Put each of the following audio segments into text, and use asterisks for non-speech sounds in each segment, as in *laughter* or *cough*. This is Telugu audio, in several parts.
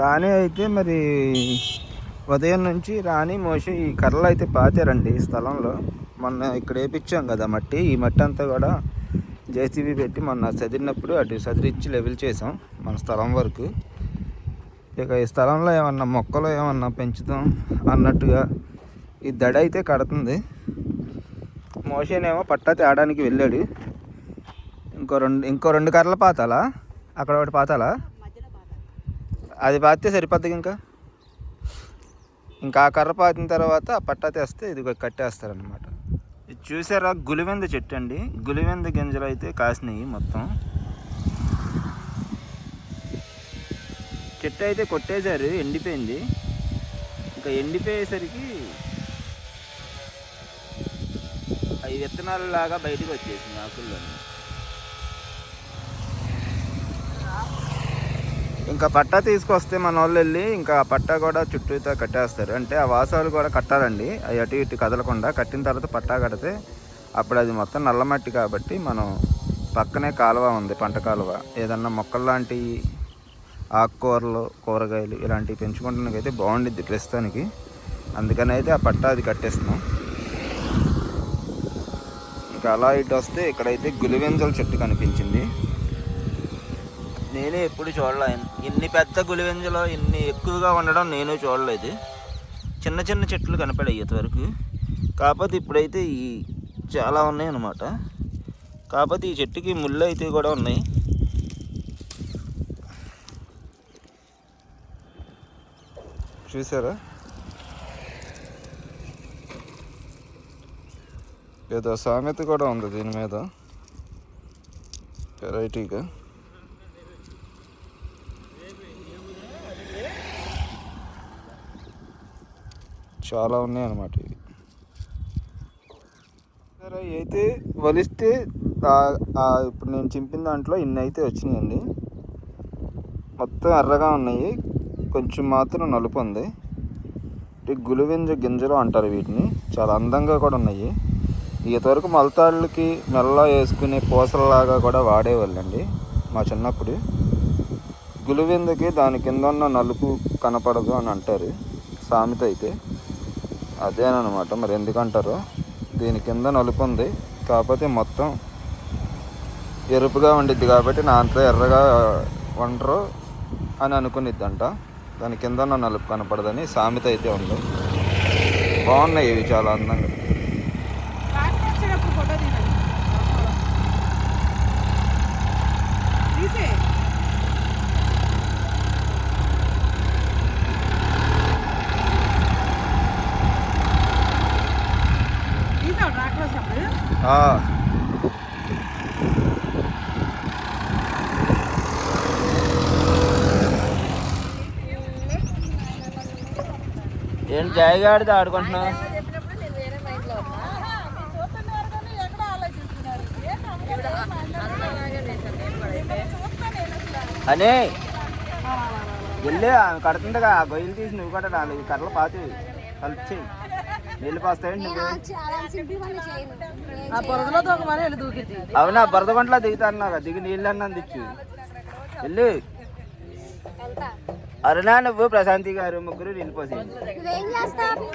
రాణి అయితే మరి ఉదయం నుంచి రాణి మోసి ఈ కర్రలు అయితే పాతారండి ఈ స్థలంలో. మొన్న ఇక్కడ వేపించాం కదా మట్టి. ఈ మట్టి అంతా కూడా జేసీబీ పెట్టి మొన్న చదిరినప్పుడు అటు చదిరించి లెవెల్ చేసాం మన స్థలం వరకు. ఇక ఈ స్థలంలో ఏమన్నా మొక్కలు ఏమన్నా పెంచుతాం అన్నట్టుగా ఈ దడ అయితే కడుతుంది. మోషేనేమో పట్టా తేడానికి వెళ్ళాడు. ఇంకో రెండు ఇంకో రెండు కర్రలు పాతాలా? అక్కడ ఒకటి పాతాలా? అది పాతితే సరిపోద్ది ఇంకా? ఇంకా ఆ కర్ర పాతిన తర్వాత పట్టా తెస్తే ఇది కట్టేస్తారనమాట ఇది చూసారా? గులివెంద చెట్టు అండి. గులివెంద గింజలు అయితే కాసినాయి మొత్తం. చెట్టు అయితే కొట్టేశారు ఎండిపోయింది. ఇంకా ఎండిపోయేసరికి అవి విత్తనాలు లాగా బయటకు వచ్చేసింది ఆకుల్లోనే. ఇంకా పట్టా తీసుకొస్తే మన వాళ్ళు వెళ్ళి ఇంకా ఆ పట్టా కూడా చుట్టూతో కట్టేస్తారు. అంటే ఆ వాసాలు కూడా కట్టాలండి. అవి అటు ఇటు కదలకుండా కట్టిన తర్వాత పట్టా కడితే అప్పుడు అది మొత్తం నల్లమట్టి కాబట్టి మనం పక్కనే కాలువ ఉంది పంట కాలువ. ఏదన్నా మొక్కలు ఆకుకూరలు కూరగాయలు ఇలాంటివి పెంచుకుంటానికి అయితే బాగుండిద్ది ప్రస్తుతానికి. అందుకని అయితే ఆ పట్టా అది కట్టేస్తున్నాం. ఇంకా అలా ఇటు వస్తే ఇక్కడైతే గులివెంజల చెట్టు కనిపించింది. నేనే ఎప్పుడు చూడలే. ఇన్ని పెద్ద గులివెంజలో ఇన్ని ఎక్కువగా ఉండడం నేను చూడలేదు. చిన్న చిన్న చెట్లు కనపడాయి ఇంతవరకు. కాకపోతే ఇప్పుడైతే ఈ చాలా ఉన్నాయి అన్నమాట. కాకపోతే ఈ చెట్టుకి ముళ్ళు అయితే కూడా ఉన్నాయి. చూసారా? ఏదో సామెత కూడా ఉంది దీని మీద. వెరైటీగా చాలా ఉన్నాయి అన్నమాట ఇవి. సరే అయితే వలిస్తే ఇప్పుడు నేను చింపిన దాంట్లో ఇన్ని అయితే వచ్చినాయండి. మొత్తం ఎర్రగా ఉన్నాయి. కొంచెం మాత్రం నలుపు ఉంది. ఈ గులివింజ గింజలు అంటారు వీటిని. చాలా అందంగా కూడా ఉన్నాయి. ఇంతవరకు మలతాళ్ళకి మెల్ల వేసుకునే పూసలలాగా కూడా వాడేవాళ్ళండి మా చిన్నప్పుడు. గులివిందకి దాని కింద ఉన్న నలుపు కనపడదు అని అంటారు సామెత అయితే. అదేనమాట మరి ఎందుకంటారు? దీని కింద నలుపు ఉంది కాకపోతే మొత్తం ఎరుపుగా ఉండిద్ది కాబట్టి నా అంత ఎర్రగా వండరు అని అనుకునిద్దంట. దాని కింద నలుపు కనపడదని సామెత అయితే ఉంది. బాగున్నాయి ఇవి చాలా అందంగా. ఏంటి జాయిగాడితో ఆడుకుంటున్నావు? అనే వెళ్ళి ఆమె కడుతుండగా ఆ గొయ్యలు తీసి నువ్వు కూడా నాలుగు కర్రలు పాతి కలిపి అవునా బురద గుంటలో దిగుతాను నాకు దిగి నీళ్ళు అన్నా అందించు వెళ్ళు అరుణా నువ్వు ప్రశాంతి గారు ముగ్గురు నీళ్ళు పోసి నువ్వేం చేస్తావు?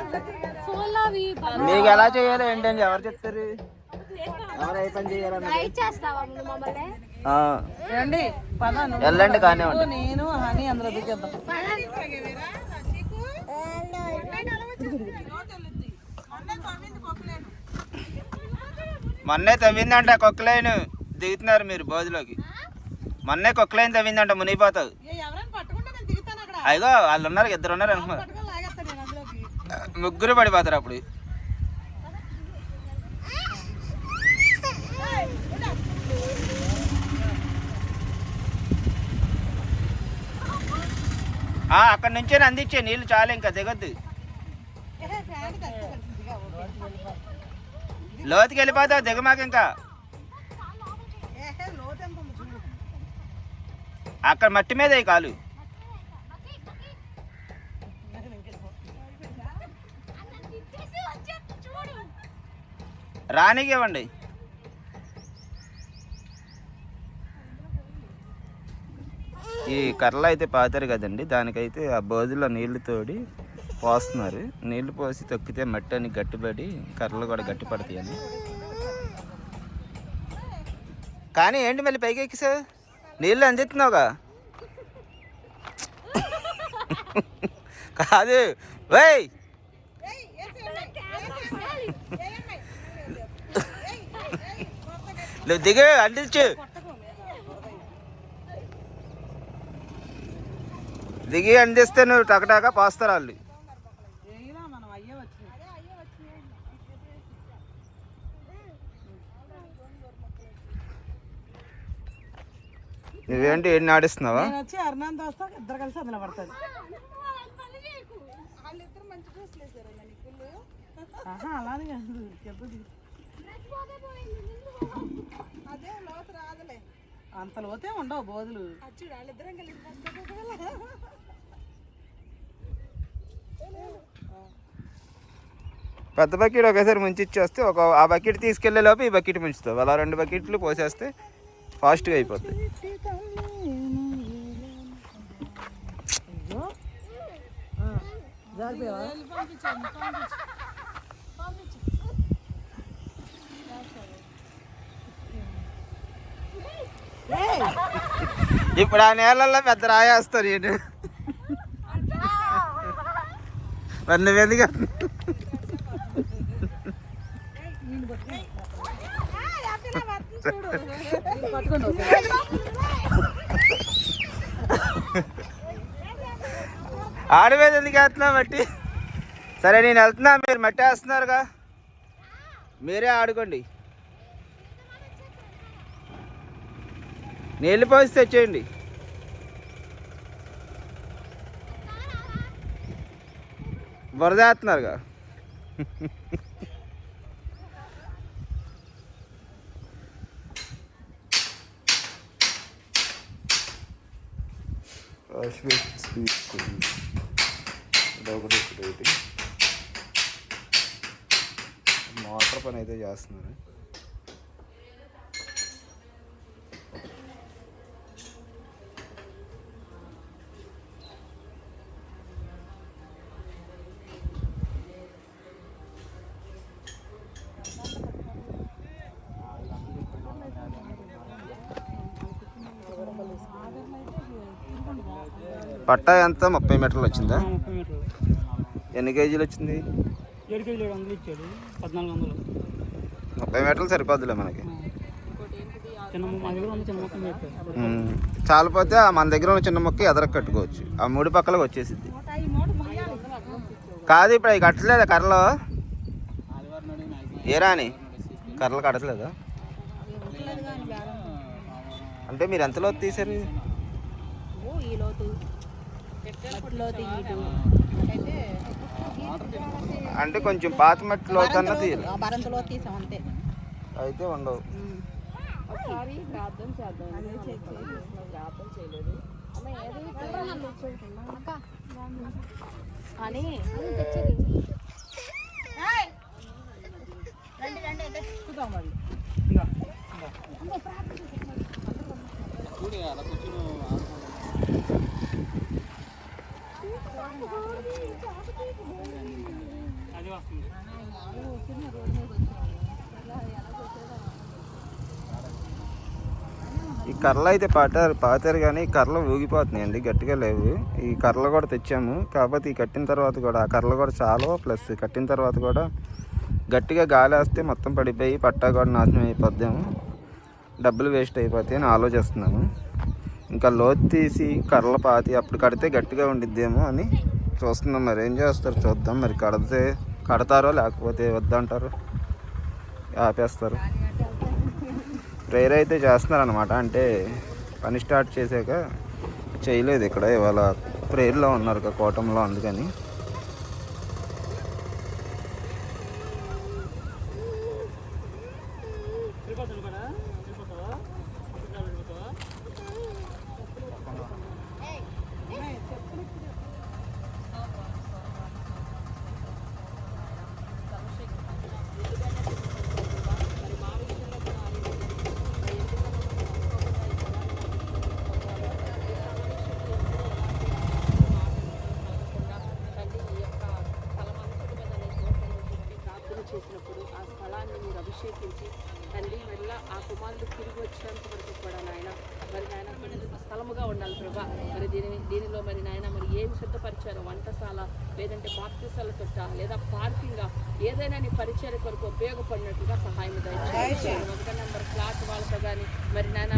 ఫోన్లో అవి మీకు ఎలా చేయాలో ఏంటని ఎవరు చెప్తారు? ఎవరు ఏ పని నువ్వు వెళ్ళండి కానివ్వండి నేను హనీ అందులో దూకేద్దాం మొన్నే తవ్విందంట కొక్కలైన్. దిగుతున్నారు మీరు బోధులోకి. మొన్నే కొక్కలైన్ తవ్విందంట మునిగిపోతావు. అయ్యో వాళ్ళు ఉన్నారు ఇద్దరు ఉన్నారు అనుకున్నారు ముగ్గురు పడిపోతారు అప్పుడు. అక్కడ నుంచే అందించే నీళ్ళు చాలు ఇంకా దిగొద్దు. లోతుకి వెళ్ళిపోతావు దిగమాక ఇంకా. అక్కడ మట్టి మీద కాలు. రానికి ఇవ్వండి. ఈ కర్రలు అయితే పాతారు కదండి దానికైతే ఆ బోధులో నీళ్ళు తోడి పోస్తున్నారు. నీళ్ళు పోసి తొక్కితే మట్టి అని గట్టిపడి కర్రలు కూడా గట్టి పడతాయని కానీ ఏంటి మళ్ళీ పైకి ఎక్కిసా నీళ్ళు అందిస్తున్నావుగా కాదు. వై నువ్వు దిగ అందించు దిగి అందిస్తే నువ్వు టకటాక పోస్తారు వాళ్ళు ఏయిరా మనం అయ్యే వచ్చినాయి నువ్వేంటి ఎన్ని ఆడిస్తున్నావా? నేను వచ్చి అరుణాంత్ వస్తా ఇద్దరు కలిసి అందులో పడతాను ఆహా అలానే అంత లోతే ఉండవు బోధులు. పెద్ద బకెట్ ఒకేసారి ముంచిచ్చేస్తే ఒక ఆ బకెట్ తీసుకెళ్ళే లోపు ఈ బకెట్ ముంచుతావు. అలా రెండు బకెట్లు పోసేస్తే ఫాస్ట్గా అయిపోతుంది జారిపోయావా? ఇప్పుడు ఆ నేలల్లో పెద్ద రాయేస్తారు ఏంటి మరి నువ్వెందుకు పట్టుకోండి ఒకసారి. మీద ఎందుకు వేస్తున్నా మట్టి? సరే నేను వెళ్తున్నా. మీరు మట్టి వేస్తున్నారుగా. మీరే ఆడుకోండి. నీళ్ళు పోసి తెచ్చేయండి. బురద వేస్తున్నారుగా మోటార్ పని అయితే చేస్తున్నారు పట్టా ఎంత? ముప్పై మీటర్లు వచ్చిందా? ఎన్ని కేజీలు వచ్చింది? ఏడు కేజీలు ఏడు వందలు ఇచ్చాడు. పద్నాలుగు వందలు. ముప్పై మీటర్లు సరిపోద్దులే మనకి. చాలిపోతే ఆ మన దగ్గర ఉన్న చిన్న మొక్క ఎదరకు కట్టుకోవచ్చు. ఆ మూడు పక్కలకు వచ్చేసిద్ది. కాదు ఇప్పుడు అవి కట్టలేదా కర్రలు? ఏరా అని కర్రలు కట్టలేదా? అంటే మీరు ఎంతలో తీసారు ఈ లోతు లోతు ఇటు అంటే కొంచెం పాత మట్టి లోతన్న తీయాలి. బరంతలో తీసాం అంతే. అయితే ఉండవు. ఒకసారి ప్రార్థన చేద్దాం. ప్రార్థన చేయలేదు. అని రండి రండి అంటే చూద్దాం. మరి ఇంకా అది వస్తుంది ఈ కర్రలు అయితే పాటారు పాతారు కానీ ఈ కర్రలు ఊగిపోతున్నాయండి గట్టిగా లేవు. ఈ కర్రలు కూడా తెచ్చాము. కాకపోతే ఈ కట్టిన తర్వాత కూడా ఆ కర్రలు కూడా చాలా ప్లస్ కట్టిన తర్వాత కూడా గట్టిగా గాలి వేస్తే మొత్తం పడిపోయి పట్టా కూడా నాశనం అయిపోద్దాము. డబ్బులు వేస్ట్ అయిపోతాయి అని ఆలోచిస్తున్నాను ఇంకా లోతు తీసి కర్రలు పాతి అప్పుడు కడితే గట్టిగా ఉండిద్దేమో అని చూస్తున్నాం మరి. ఏం చేస్తారు? చూద్దాం మరి. కడితే కడతారో లేకపోతే వద్దంటారు? ఆపేస్తారు. ప్రేయర్ అయితే చేస్తున్నారనమాట అంటే పని స్టార్ట్ చేశాక చేయలేదు ఇక్కడ. ఇవాళ ప్రేయర్లో ఉన్నారు కదా కోటంలో అందుకని వెళ్ళిపోతాడు కూడా వెళ్ళిపోతావా అప్పుడు వెళ్ళిపోతావా స్తోత్రాలు ప్రభా మరి దీని దీనిలో మరి నాయన మరి ఏమి సిద్ధపరిచారో వంటశాల లేదంటే బాప్తిసాల తొట్ట లేదా పార్కింగ్ ఏదైనా నీ పరిచయ కొరకు ఉపయోగపడినట్టుగా సహాయం దయచేయండి. ఒకటి నెంబర్ ఫ్లాట్ వాళ్ళతో కానీ మరి నాయన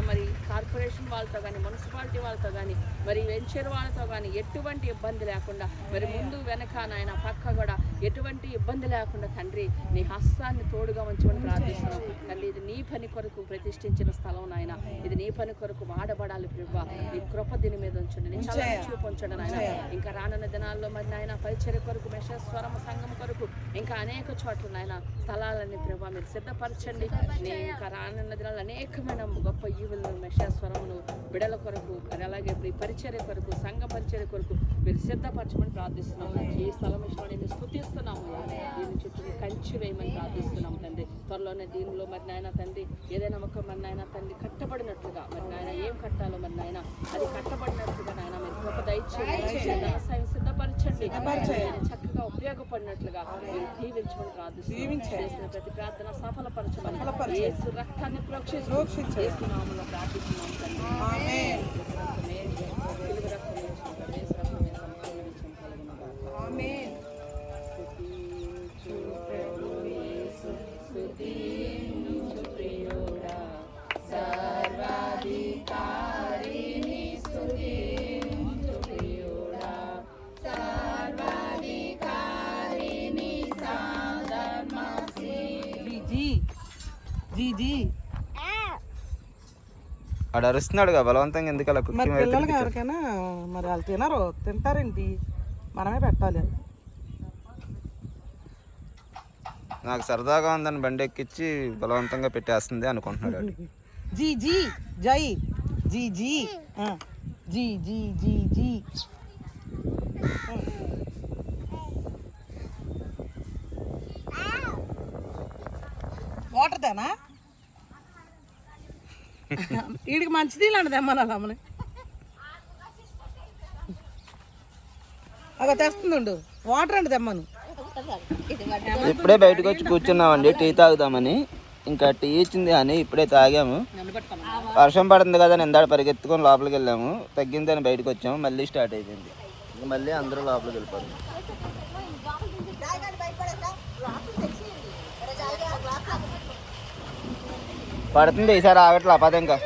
కార్పొరేషన్ వాళ్ళతో కానీ మున్సిపాలిటీ వాళ్ళతో కానీ మరి వెంచర్ వాళ్ళతో కానీ ఎటువంటి ఇబ్బంది లేకుండా మరి ముందు వెనక నాయన పక్క కూడా ఎటువంటి ఇబ్బంది లేకుండా తండ్రి నీ హస్తాన్ని తోడుగా ఉంచమని ప్రార్థిస్తున్నాం. తల్లి ఇది నీ పని కొరకు ప్రతిష్ఠించిన స్థలం నాయన. ఇది నీ పని కొరకు వాడబడాలి ప్రభా నీ కృప దీని మీద ఉంచండి. నీ చల్లని చూపు ఉంచండి నాయన. ఇంకా రానున్న దినాల్లో మరి నాయన పరిచయ కొరకు మేషస్వరం సంఘం కొరకు ఇంకా అనేక చోట్ల నాయన స్థలాలని ప్రభా మీరు సిద్ధపరచండి. నీ ఇంకా రానున్న దినాల్లో అనేకమైన గొప్ప ఈవులను మేషస్వరమును బిడల కొరకు మరి అలాగే ఈ పరిచర్య కొరకు సంఘ పరిచర్య కొరకు మీరు సిద్ధపరచమని ప్రార్థిస్తున్నాం ఈ స్థలం ఇష్టం నేను స్థుతిస్తున్నాము. దీని చుట్టూ కంచి వేయమని ప్రార్థిస్తున్నాం తండ్రి. త్వరలోనే దీనిలో మరి నాయన తండ్రి ఏదైనా ఒక మరి నాయన తండ్రి కట్టబడినట్లుగా మరి నాయన ఏం కట్టాలో మరి నాయన అది కట్టబడినట్లుగా నాయన మీరు గొప్ప దయచేయండి సిద్ధపరచండి. ఉపయోగపడినట్లుగా దీవించమని ప్రార్థిస్తున్నాం. ప్రతి ప్రార్థన సఫలపరచమని రక్తాన్ని నామములో ప్రార్థిస్తున్నాం తండ్రి. జీ జీ ఆడు అరుస్తున్నాడుగా బలవంతంగా ఎందుకు అలా మరి పిల్లలకి ఎవరికైనా మరి వాళ్ళు తినరు తింటారేంటి? మనమే పెట్టాలి. నాకు సరదాగా ఉందని బండి ఎక్కించి బలవంతంగా పెట్టేస్తుంది అనుకుంటున్నాడు వాడు. *laughs* జీ జీ జై జీ జీ. ఆ. జీ జీ జీ జీ. వాటర్దేనా? వీడికి మంచిది ఇలాంటిది అమ్మనాలి అమ్మని తెస్తుంది తెస్తుండు వాటర్ అండి తెమ్మను. ఇప్పుడే బయటకు వచ్చి కూర్చున్నామండి టీ తాగుదామని. ఇంకా టీ ఇచ్చింది అని ఇప్పుడే తాగాము. వర్షం పడుతుంది కదా నిందాడ పరిగెత్తుకొని లోపలికి వెళ్ళాము. తగ్గిందని బయటకు వచ్చాము మళ్ళీ స్టార్ట్ అయిపోయింది. మళ్ళీ అందరూ లోపలికి వెళ్ళిపోతుంది పడుతుంది ఈసారి ఆగట్లా పద ఇంకా.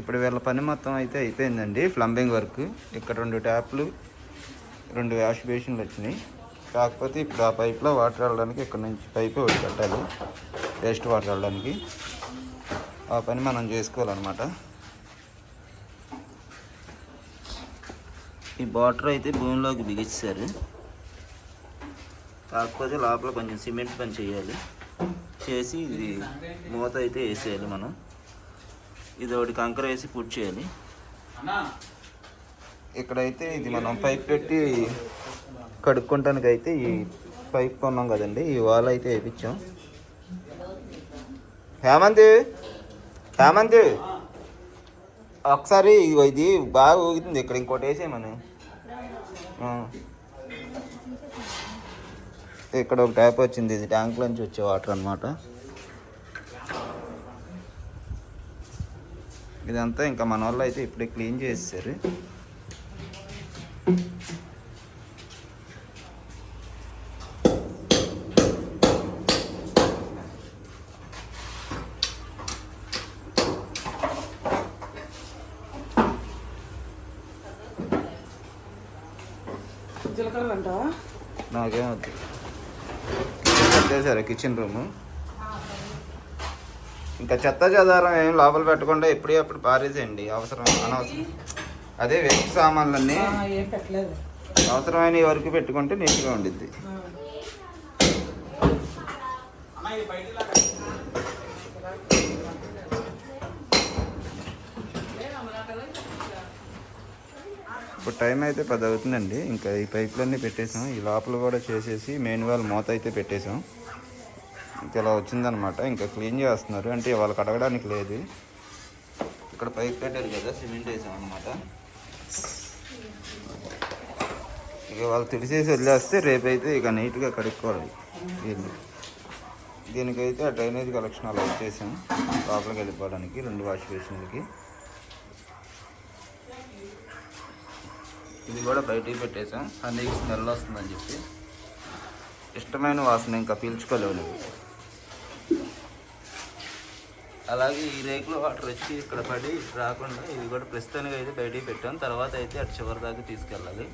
ఇప్పుడు వీళ్ళ పని మొత్తం అయితే అయిపోయిందండి ప్లంబింగ్ వర్క్ ఇక్కడ రెండు ట్యాప్లు రెండు వాష్ బేషన్లు వచ్చినాయి. కాకపోతే ఇప్పుడు ఆ పైప్లో వాటర్ వెళ్ళడానికి ఇక్కడ నుంచి పైపు ఒకటి కట్టాలి వేస్ట్ వాటర్ వెళ్ళడానికి. ఆ పని మనం చేసుకోవాలన్నమాట. ఈ బాటర్ అయితే భూమిలోకి బిగించారు కాకపోతే లోపల కొంచెం సిమెంట్ పని చేయాలి. చేసి ఇది మూత అయితే వేసేయాలి మనం. ఇది ఒకటి కంకర వేసి పుట్ చేయాలి. ఇక్కడైతే ఇది మనం పైప్ పెట్టి కడుక్కోవటానికి అయితే ఈ పైప్ కొన్నాం కదండి ఈ వాల్ అయితే వేయించాం హేమంత్ హేమంత్. ఒకసారి ఇది బాగా ఊగుతుంది ఇక్కడ ఇంకోటి వేసేయమని. ఇక్కడ ఒక ట్యాప్ వచ్చింది ఇది ట్యాంక్ నుంచి వచ్చే వాటర్ అనమాట ఇదంతా ఇంకా మన వాళ్ళు అయితే ఇప్పుడే క్లీన్ చేసేసారు జీలకర్ర అంటావా నాకేం వద్దు పెట్టేశారు కిచెన్ రూము ఇంకా చెత్త చెదారం ఏం లోపల పెట్టకుండా ఎప్పుడే అప్పుడు పారేసేయండి. అవసరం అనవసరం. అదే వేస్ట్ సామాన్లన్నీ అవసరమైన వరకు పెట్టుకుంటే నీట్గా ఉండిద్ది. ఇప్పుడు టైం అయితే పది అవుతుందండి. ఇంకా ఈ పైపులన్నీ పెట్టేసాం. ఈ లోపల కూడా చేసేసి మెయిన్ వాల్ మూత అయితే పెట్టేసాం. ఇంకా ఇలా వచ్చిందనమాట. ఇంకా క్లీన్ చేస్తున్నారు. అంటే ఇవాళ కడగడానికి లేదు. ఇక్కడ పైకి పెట్టారు కదా సిమెంట్ వేసామన్నమాట. ఇక వాళ్ళు తెలిసేసి వెళ్ళేస్తే రేపైతే ఇక నీట్గా కడుక్కోవాలి. దీన్ని. దీనికైతే ఆ డ్రైనేజ్ కలెక్షన్ అలా వచ్చేసాం. లోపలికి వెళ్ళిపోవడానికి రెండు వాష్ బేసిన్లకి ఇది కూడా బయటికి పెట్టేసాం. అన్నీ స్మెల్ వస్తుందని చెప్పి. ఇష్టమైన వాసన ఇంకా పీల్చుకోలేవు అలాగే ఈ రేకులో వాటర్ వచ్చి ఇక్కడ పడి రాకుండా ఇది కూడా ప్రస్తుతానికి అయితే బయటికి పెట్టాం. తర్వాత అయితే అటు చివరి దాకా తీసుకెళ్ళాలి.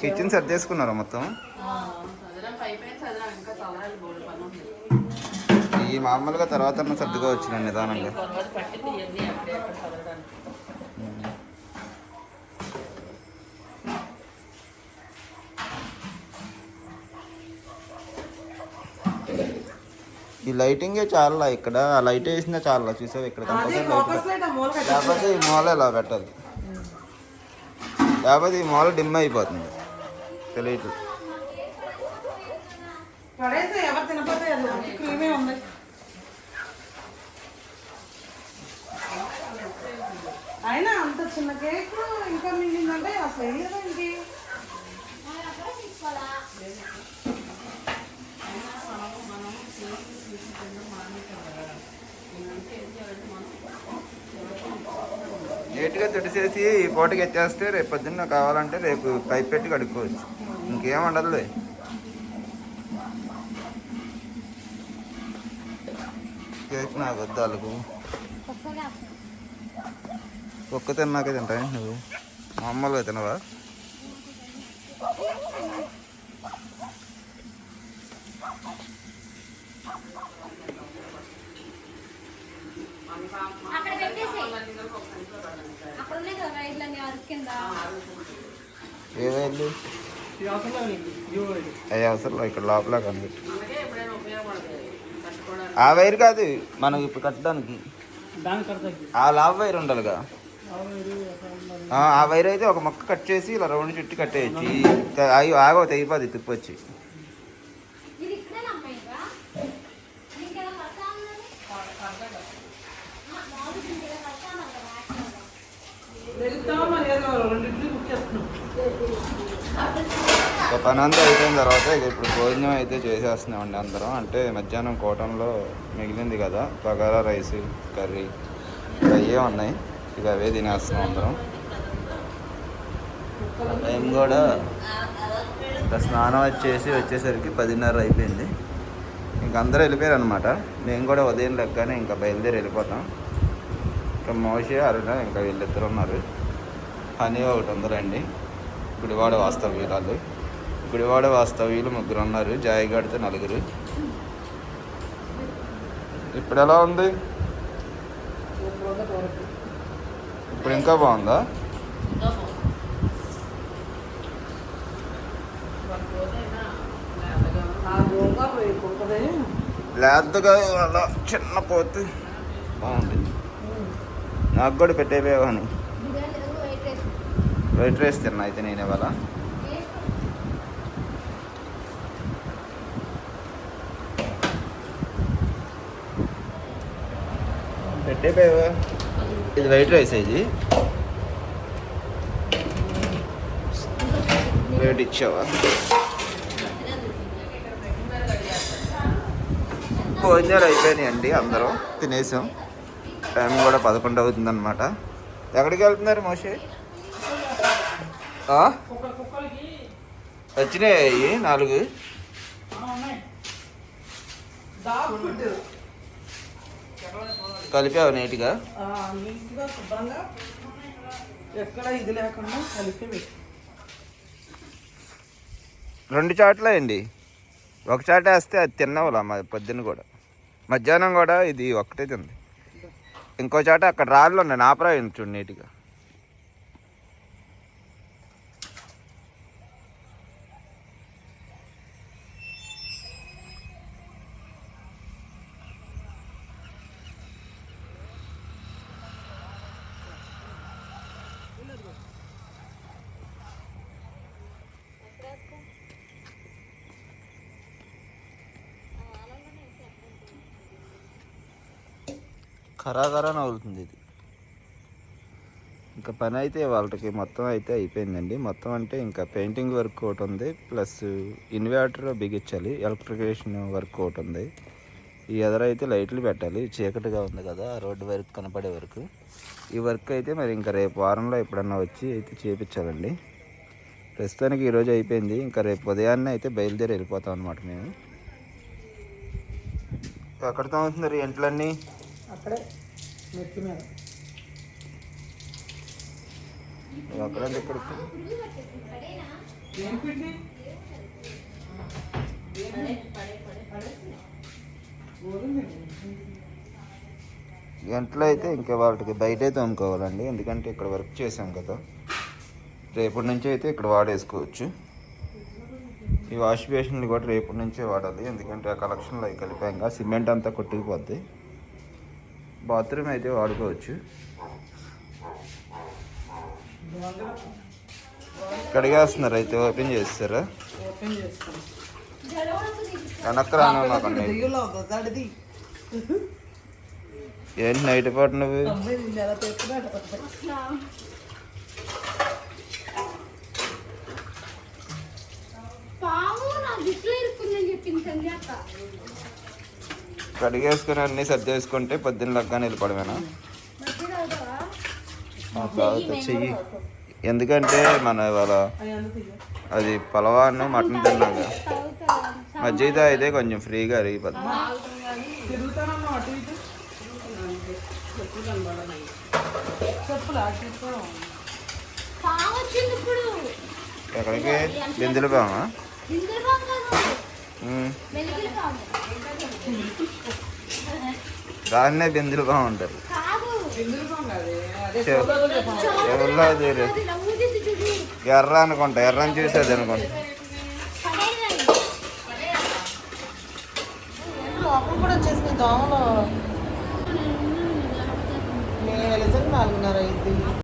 కిచెన్ సెట్ చేసుకున్నారా మొత్తం? ఆ, చదరం పైపైన చదరం ఇంకా చదరాలి బోర్డు పని ఉంది. ఈ మామూలుగా తర్వాత అన్న సర్దుకోవచ్చు నేను నిదానంగా కొన్ని రోజులు పట్టింది ఇవన్నీ అక్కడే అక్కడ చదవడానికి ఈ లైటింగే చాలా ఇక్కడ? ఆ లైట్ వేసినా చాలా చూసావు ఇక్కడ లేకపోతే ఈ మూల ఇలా పెట్టాలి లేకపోతే ఈ మూల డిమ్ అయిపోతుంది. ఉంది. అయినా అంత చిన్న కేక్ ఇంకా మిగిలిందంటే అసలు వేయదా ఇంకే నీట్గా తుడిసేసి ఈ పూటకి ఎత్తేస్తే రేపు పొద్దున్న కావాలంటే రేపు పైప్ పెట్టి కడుక్కోవచ్చు. ఇంకేం ఉండదులే కేక్ నాకు వద్దు వాళ్ళకు కుక్క తిన్నాక తింటా నువ్వు? మామూలుగా తినవా? అక్కడ ఇది. అయ్యి అవసరం ఇక్కడ లోపల కనిపెట్టు కట్టుకోవడానికి. ఆ వైర్ కాదు మనకి ఇప్పుడు కట్టడానికి. ఆ లావ్ వైర్ ఉండాలిగా. ఆ ఆ వైర్ అయితే ఒక మొక్క కట్ చేసి ఇలా రౌండ్ చుట్టి కట్టేయచ్చు. అవి ఆగో తెగిపోద్ది తిప్పొచ్చి ఇది ఇక్కడే నమ్మాయిగా ఇంకేదో కడతా ఉన్నారు బాబు ఇంకేదో కడతా ఉన్నారు కదా యాక్చువల్గా. వెళ్తాం మరి ఏదో రెండు ఇడ్లీ బుక్ చేస్తున్నాం ఒక పని అంతా అయిపోయిన తర్వాత ఇక ఇప్పుడు భోజనం అయితే చేసేస్తున్నామండి అందరం. అంటే మధ్యాహ్నం కోటంలో మిగిలింది కదా బగారా రైస్ కర్రీ అవే ఉన్నాయి. ఇక అవే తినేస్తున్నాం అందరం. టైం కూడా ఇంకా స్నానం వచ్చేసి వచ్చేసరికి పదిన్నర అయిపోయింది. ఇంక అందరూ వెళ్ళిపోయారు అనమాట నేను కూడా ఉదయం లెక్కనే ఇంకా బయలుదేరి వెళ్ళిపోతాం. ఇంకా మోషి అరుణ ఇంకా వీళ్ళిద్దరు ఉన్నారు. హనీ ఒకటి ఉందరండి గుడివాడ వాస్తవ్యురాలు. గుడివాడ వాస్తవ్యులు ముగ్గురు ఉన్నారు. జాయిగాడితో నలుగురు. ఇప్పుడు ఎలా ఉంది? ఇప్పుడు ఇంకా బాగుందా? లేతగా అలా చిన్న పోతే బాగుంది నాకు కూడా పెట్టేపోయావు అని. బిర్యానీ ఏదో వైట్ రైస్. తిన్నా అయితే నేను ఇవాళ. పెట్టేపోయావా ఇది వైట్ రైస్ ఇది? వేడి ఇచ్చావా? భోజనాలు అయిపోయినాయండి అందరం తినేసాం. టైం కూడా పదకొండు అవుతుందన్నమాట. ఎక్కడికి వెళ్తున్నారు మోషే? వచ్చినాయి నాలుగు. కలిపావు నీట్గా? నీట్గా శుభ్రంగా. ఎక్కడ ఇది లేకుండా కలిపి పెట్టు రెండు చాట్లే అండి. ఒక చాట వేస్తే అది తిన్నావులా మా పొద్దున్న కూడా. మధ్యాహ్నం కూడా ఇది ఒక్కటే తింది. ఇంకో చాట అక్కడ రాళ్ళు ఉన్నాయి నాపరా చూడు నీట్గా. కరాకరా ఖరా నవ్వులుతుంది ఇది. ఇంకా పని అయితే వాళ్ళకి మొత్తం అయితే అయిపోయిందండి. మొత్తం అంటే ఇంకా పెయింటింగ్ వర్క్ ఒకటి ఉంది ప్లస్ ఇన్వర్టర్ బిగించాలి ఎలక్ట్రికేషన్ వర్క్ ఒకటి ఉంది. ఈ ఎదర అయితే లైట్లు పెట్టాలి చీకటిగా ఉంది కదా రోడ్డు వరకు కనపడే వరకు. ఈ వర్క్ అయితే మరి ఇంకా రేపు వారంలో ఎప్పుడన్నా వచ్చి అయితే చేపించాలండి. ప్రస్తుతానికి ఈరోజు అయిపోయింది. ఇంకా రేపు ఉదయాన్నే అయితే బయలుదేరి వెళ్ళిపోతాం అనమాట మేము. ఎక్కడితో అవుతున్నారు ఈ ఇంట్లన్నీ? అక్కడే మెట్ల మీద. అక్కడ ఏం పిండి. గంటలో అయితే ఇంకా వాటికి బయటే తోముకోవాలండి ఎందుకంటే ఇక్కడ వర్క్ చేసాం కదా. రేపటి నుంచి అయితే ఇక్కడ వాడేసుకోవచ్చు. ఈ వాష్ బేసిన్లు కూడా రేపటి నుంచే వాడాలి ఎందుకంటే ఆ కలెక్షన్లో కలిపాక సిమెంట్ అంతా కొట్టుకుపోద్ది. బాత్రూమ్ అయితే వాడుకోవచ్చు. కడిగేస్తున్నారు అయితే ఓపెన్ చేస్తారా? ఓపెన్ చేస్తాం. వెనక్కి రాను మాకండి దెయ్యంలో ఉందా తడిది ఏంటి నైట్ పాటు నువ్వు? పాము నా ఇరుక్కుందని చెప్పింది సంధ్యాక కడిగేసుకుని అన్నీ సర్దేసుకుంటే పొద్దున్న లగ్గానే వెళ్ళిపోవడమేనా? చెయ్యి ఎందుకంటే మన ఇవాళ. అది పలవాను మటన్ తిన్నాక తాగుతా. మజ్జిగ అయితే కొంచెం ఫ్రీగా అరిగిపోద్ది ఎక్కడికి? బిందులు పామా దాన్నే బిందులు బాగుంటారు. ఎవరిలో ఎర్ర అనుకుంటా ఎర్రని చూసేది అనుకుంటా. దోమలు. నేను నాలుగున్నర అయింది.